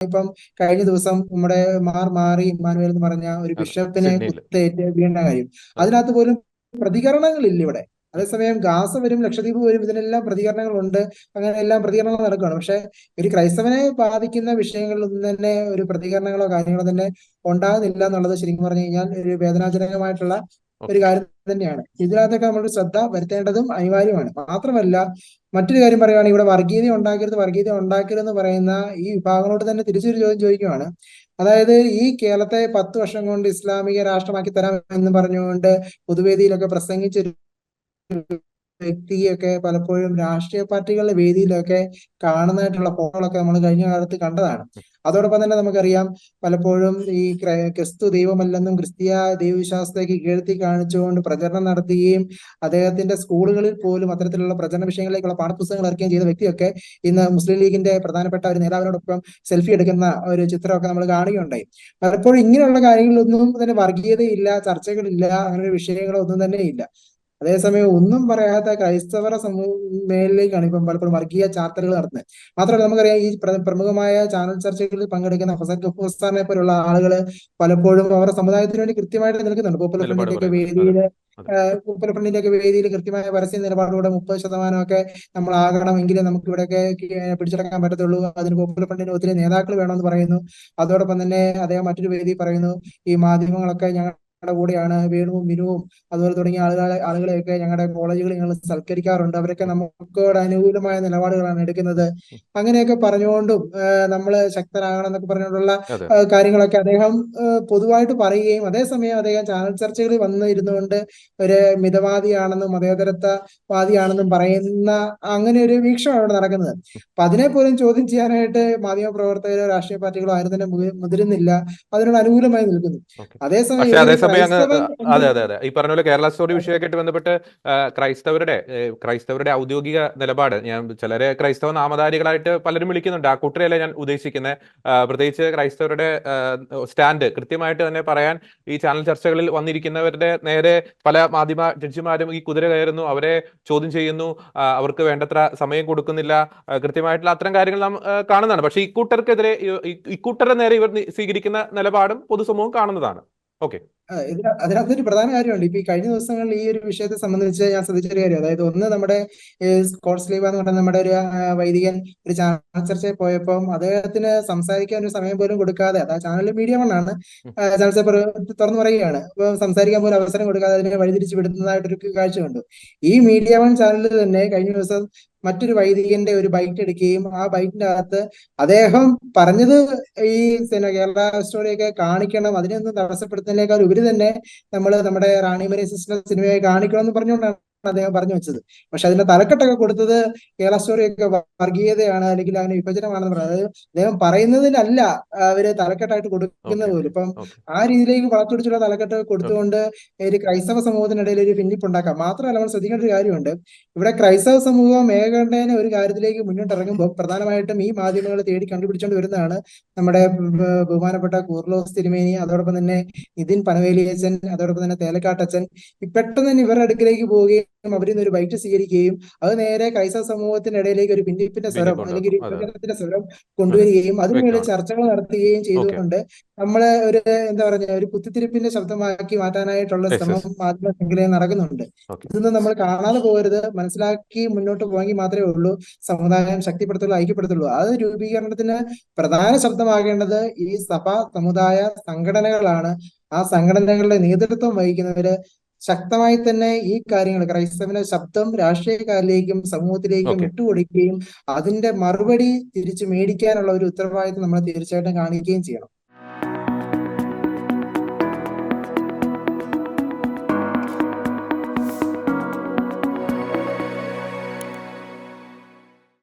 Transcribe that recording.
ഇപ്പം കഴിഞ്ഞ ദിവസം നമ്മുടെ മാർ മാറി ഇമ്മാനുവേൽ എന്ന് പറഞ്ഞ ഒരു ബിഷപ്പിനെ. കുത്തേറ്റ് വീണ്ട കാര്യം. അതിനകത്ത് പോലും പ്രതികരണങ്ങളില്ല ഇവിടെ. അതേസമയം ഗാസ വരും ലക്ഷദ്വീപ് വരും ഇതിനെല്ലാം പ്രതികരണങ്ങളുണ്ട് അങ്ങനെ എല്ലാം പ്രതികരണങ്ങൾ നടക്കുകയാണ്. പക്ഷെ ഒരു ക്രൈസ്തവനെ ബാധിക്കുന്ന വിഷയങ്ങളിൽ തന്നെ ഒരു പ്രതികരണങ്ങളോ കാര്യങ്ങളോ തന്നെ ഉണ്ടാകുന്നില്ല എന്നുള്ളത് ശരിക്കും പറഞ്ഞു കഴിഞ്ഞാൽ ഒരു വേദനാജനകമായിട്ടുള്ള ഒരു കാര്യം തന്നെയാണ്. ഇതിനകത്തൊക്കെ നമ്മൾ ശ്രദ്ധ വരുത്തേണ്ടതും അനിവാര്യമാണ് മാത്രമല്ല മറ്റൊരു കാര്യം പറയുകയാണെങ്കിൽ ഇവിടെ വർഗീയത ഉണ്ടാക്കരുത് വർഗീയത ഉണ്ടാക്കരുത് എന്ന് പറയുന്ന ഈ വിഭാഗങ്ങളോട് തന്നെ തിരിച്ചൊരു ചോദ്യം ചോദിക്കുകയാണ് അതായത് ഈ കേരളത്തെ പത്ത് വർഷം കൊണ്ട് ഇസ്ലാമിക രാഷ്ട്രമാക്കി തരാം എന്ന് പറഞ്ഞുകൊണ്ട് പൊതുവേദിയിലൊക്കെ പ്രസംഗിച്ചൊരു വ്യക്തിയൊക്കെ പലപ്പോഴും രാഷ്ട്രീയ പാർട്ടികളുടെ വേദിയിലൊക്കെ കാണുന്നതായിട്ടുള്ള ഫോട്ടോകളൊക്കെ നമ്മൾ കഴിഞ്ഞ കാലത്ത് കണ്ടതാണ്. അതോടൊപ്പം തന്നെ നമുക്കറിയാം പലപ്പോഴും ഈ ക്രിസ്തു ദൈവമല്ലെന്നും ക്രിസ്തീയ ദൈവവിശ്വാസത്തേക്ക് കീഴ്ത്തി കാണിച്ചുകൊണ്ട് പ്രചരണം നടത്തുകയും അദ്ദേഹത്തിന്റെ സ്കൂളുകളിൽ പോലും അത്തരത്തിലുള്ള പ്രചരണ വിഷയങ്ങളിലേക്കുള്ള പാഠപുസ്തകങ്ങൾ ഇറക്കുകയും ചെയ്ത വ്യക്തിയൊക്കെ ഇന്ന് മുസ്ലിം ലീഗിന്റെ പ്രധാനപ്പെട്ട ഒരു നേതാവിനോടൊപ്പം സെൽഫി എടുക്കുന്ന ഒരു ചിത്രമൊക്കെ നമ്മൾ കാണുകയുണ്ടായി. പലപ്പോഴും ഇങ്ങനെയുള്ള കാര്യങ്ങളിലൊന്നും തന്നെ വർഗീയതയില്ല ചർച്ചകളില്ല അങ്ങനെ വിഷയങ്ങളോ ഒന്നും തന്നെ ഇല്ല. അതേസമയം ഒന്നും പറയാത്ത ക്രൈസ്തവ സമൂഹ മേലിലേക്കാണ് ഇപ്പം പലപ്പോഴും വർഗീയ ചാർത്തലുകൾ നടത്തുന്നത്. മാത്രമല്ല നമുക്കറിയാം ഈ പ്രമുഖമായ ചാനൽ ചർച്ചകളിൽ പങ്കെടുക്കുന്ന ഹസൻ ഗഫൂർസാറിനെ പോലുള്ള ആളുകൾ പലപ്പോഴും അവരുടെ സമുദായത്തിന് വേണ്ടി കൃത്യമായിട്ട് നിൽക്കുന്നുണ്ട്. പോപ്പുലർ ഫ്രണ്ടിന്റെ. വേദിയിൽ. പോപ്പുലർ ഫ്രണ്ടിന്റെ ഒക്കെ വേദിയിൽ കൃത്യമായ പരസ്യ നിലപാടിലൂടെ മുപ്പത് ശതമാനമൊക്കെ എങ്കിലും നമുക്ക് ഇവിടെയൊക്കെ ഒക്കെ പിടിച്ചെടുക്കാൻ പറ്റത്തുള്ളൂ. അതിന് പോപ്പുലർ ഫ്രണ്ടിന് ഒത്തിരി നേതാക്കൾ വേണമെന്ന് പറയുന്നു. അതോടൊപ്പം തന്നെ അദ്ദേഹം മറ്റൊരു വേദി പറയുന്നു. ഈ മാധ്യമങ്ങളൊക്കെ ഞങ്ങളുടെ കൂടെയാണ് വേണുവും മിനുവും അതുപോലെ തുടങ്ങിയ ആളുകളെ ആളുകളെയൊക്കെ ഞങ്ങളുടെ കോളേജുകളിൽ ഞങ്ങൾ സൽക്കരിക്കാറുണ്ട്. അവരൊക്കെ നമുക്കോട് അനുകൂലമായ നിലപാടുകളാണ് എടുക്കുന്നത്. അങ്ങനെയൊക്കെ പറഞ്ഞുകൊണ്ടും നമ്മൾ ശക്തരാകണം എന്നൊക്കെ പറഞ്ഞുകൊണ്ടുള്ള കാര്യങ്ങളൊക്കെ അദ്ദേഹം പൊതുവായിട്ട് പറയുകയും അതേസമയം അദ്ദേഹം ചാനൽ ചർച്ചകളിൽ വന്ന് ഇരുന്നുകൊണ്ട് ഒരു മിതവാദിയാണെന്നും മതേതരത്വവാദിയാണെന്നും പറയുന്ന അങ്ങനെ ഒരു വീക്ഷണമാണ് അവിടെ നടക്കുന്നത്. അപ്പൊ അതിനെ പോലും ചോദ്യം ചെയ്യാനായിട്ട് മാധ്യമ പ്രവർത്തകരോ രാഷ്ട്രീയ പാർട്ടികളോ ആരും തന്നെ മുതി- മുതിരുന്നില്ല. അതിനോട് അനുകൂലമായി നിൽക്കുന്നു. അതേസമയം അതേസമയം അങ്ങ് അതെ അതെ അതെ. ഈ പറഞ്ഞ പോലെ കേരള സ്റ്റോറി വിഷയമായിട്ട് ബന്ധപ്പെട്ട് ക്രൈസ്തവരുടെ ക്രൈസ്തവരുടെ ഔദ്യോഗിക നിലപാട്. ഞാൻ ചിലരെ ക്രൈസ്തവ നാമധാരികളായിട്ട് പലരും വിളിക്കുന്നുണ്ട്. ആ കൂട്ടരെയല്ല ഞാൻ ഉദ്ദേശിക്കുന്നത് പ്രത്യേകിച്ച് ക്രൈസ്തവരുടെ സ്റ്റാൻഡ് കൃത്യമായിട്ട് തന്നെ പറയാൻ ഈ ചാനൽ ചർച്ചകളിൽ വന്നിരിക്കുന്നവരുടെ നേരെ പല മാധ്യമ ജഡ്ജിമാരും ഈ കുതിര കയറുന്നു. അവരെ ചോദ്യം ചെയ്യുന്നു. അവർക്ക് വേണ്ടത്ര സമയം കൊടുക്കുന്നില്ല. കൃത്യമായിട്ടുള്ള അത്തരം കാര്യങ്ങൾ നാം കാണുന്നതാണ്. പക്ഷേ ഇക്കൂട്ടർക്കെതിരെ ഇക്കൂട്ടരുടെ നേരെ ഇവർ സ്വീകരിക്കുന്ന നിലപാടും പൊതുസമൂഹം കാണുന്നതാണ്. ഓക്കെ. ആ, ഒരു പ്രധാന കാര്യമുണ്ട്. ഇപ്പൊ ഈ കഴിഞ്ഞ ദിവസങ്ങളിൽ ഈ ഒരു വിഷയത്തെ സംബന്ധിച്ച് ഞാൻ ശ്രദ്ധിച്ചൊരു കാര്യം. അതായത് ഒന്ന് നമ്മുടെ സ്കോട്ട് സ്ലീവ എന്ന് പറഞ്ഞ നമ്മുടെ ഒരു ആ, വൈദികൻ ഒരു ചാനൽ ചർച്ചയിൽ പോയപ്പോൾ അദ്ദേഹത്തിന് സംസാരിക്കാൻ ഒരു സമയം പോലും കൊടുക്കാതെ അതാ ചാനൽ മീഡിയ വണ്ണാണ് ചാനൽ പേപ്പർ തുറന്നു പറയുകയാണ്. അപ്പൊ സംസാരിക്കാൻ പോലും അവസരം കൊടുക്കാതെ അതിനെ വഴിതിരിച്ച് വിടുന്നതായിട്ടൊരു കാഴ്ച കണ്ടു ഈ മീഡിയ വൺ ചാനലിൽ തന്നെ കഴിഞ്ഞ ദിവസം മറ്റൊരു വൈദികന്റെ ഒരു ബൈറ്റ് എടുക്കുകയും ആ ബൈറ്റിന്റെ അകത്ത് അദ്ദേഹം പറഞ്ഞത് ഈ പിന്നെ കേരള സ്റ്റോറിയൊക്കെ കാണിക്കണം അതിനൊന്നും തടസ്സപ്പെടുത്തുന്നതിനേക്കാൾ ഉപരി തന്നെ നമ്മൾ നമ്മുടെ റാണി റാണിമരി സിസ്റ്റർ സിനിമയെ കാണിക്കണം എന്ന് പറഞ്ഞുകൊണ്ടാണ് അദ്ദേഹം പറഞ്ഞു വെച്ചത്. പക്ഷെ അതിന്റെ തലക്കെട്ടൊക്കെ കൊടുത്തത് കേരള സ്റ്റോറിയൊക്കെ വർഗീയതയാണ് അല്ലെങ്കിൽ അങ്ങനെ വിഭജനമാണെന്ന് പറയുന്നത് അദ്ദേഹം പറയുന്നതിനല്ല അവർ തലക്കെട്ടായിട്ട് കൊടുക്കുന്നത്. പോലും. ഇപ്പം ആ രീതിയിലേക്ക് വളച്ചൊടിച്ചുള്ള തലക്കെട്ട് കൊടുത്തുകൊണ്ട് ഒരു ക്രൈസ്തവ സമൂഹത്തിനിടയിൽ ഒരു ഭിന്നിപ്പുണ്ടാക്കാം മാത്രമല്ല നമ്മൾ ശ്രദ്ധിക്കേണ്ട ഒരു കാര്യമുണ്ട്. ഇവിടെ ക്രൈസ്തവ സമൂഹം ഏകണ്ഠേന ഒരു കാര്യത്തിലേക്ക് മുന്നോട്ട് ഇറങ്ങുമ്പോൾ പ്രധാനമായിട്ടും ഈ മാധ്യമങ്ങൾ തേടി കണ്ടുപിടിച്ചുകൊണ്ട് വരുന്നതാണ് നമ്മുടെ ബഹുമാനപ്പെട്ട കൂർലോസ് തിരുമേനി അതോടൊപ്പം തന്നെ നിതിൻ പനവേലിയച്ചൻ അതോടൊപ്പം തന്നെ തേലക്കാട്ടച്ചൻ. പെട്ടെന്ന് തന്നെ ഇവരുടെ അടുക്കിലേക്ക് പോവുകയും അവരിൽ നിന്ന് ഒരു ബൈറ്റ് സ്വീകരിക്കുകയും അത് നേരെ ക്രൈസ്തവ സമൂഹത്തിനിടയിലേക്ക് ഒരു ഭിന്നിപ്പിന്റെ സ്വരം അല്ലെങ്കിൽ ഒരു. വിഭജനത്തിന്റെ സ്വരം കൊണ്ടുവരികയും അതിനുവേണ്ടി ചർച്ചകൾ നടത്തുകയും ചെയ്തുകൊണ്ട് നമ്മളെ ഒരു എന്താ പറയുക ഒരു കുത്തിത്തിരിപ്പിന്റെ ശബ്ദമാക്കി മാറ്റാനായിട്ടുള്ള ശ്രമം മാധ്യമ ശൃംഖലയിൽ നടക്കുന്നുണ്ട്. ഇതൊന്നും നമ്മൾ കാണാതെ പോകരുത്. മനസ്സിലാക്കി മുന്നോട്ട് പോയെങ്കിൽ മാത്രമേ ഉള്ളൂ. സമുദായം ശക്തിപ്പെടുത്തുള്ളൂ ഐക്യപ്പെടുത്തുള്ളൂ. അത് രൂപീകരണത്തിന് പ്രധാന ശബ്ദമാകേണ്ടത് ഈ സഭ സമുദായ സംഘടനകളാണ്. ആ സംഘടനകളുടെ നേതൃത്വം വഹിക്കുന്നവര് ശക്തമായി തന്നെ ഈ കാര്യങ്ങൾ ക്രൈസ്തവന്റെ ശബ്ദം രാഷ്ട്രീയക്കാരിലേക്കും സമൂഹത്തിലേക്കും. വിട്ടുകൊടുക്കുകയും അതിന്റെ മറുപടി തിരിച്ചു മേടിക്കാനുള്ള ഒരു ഉത്തരവാദിത്വം നമ്മൾ തീർച്ചയായിട്ടും കാണിക്കുകയും ചെയ്യണം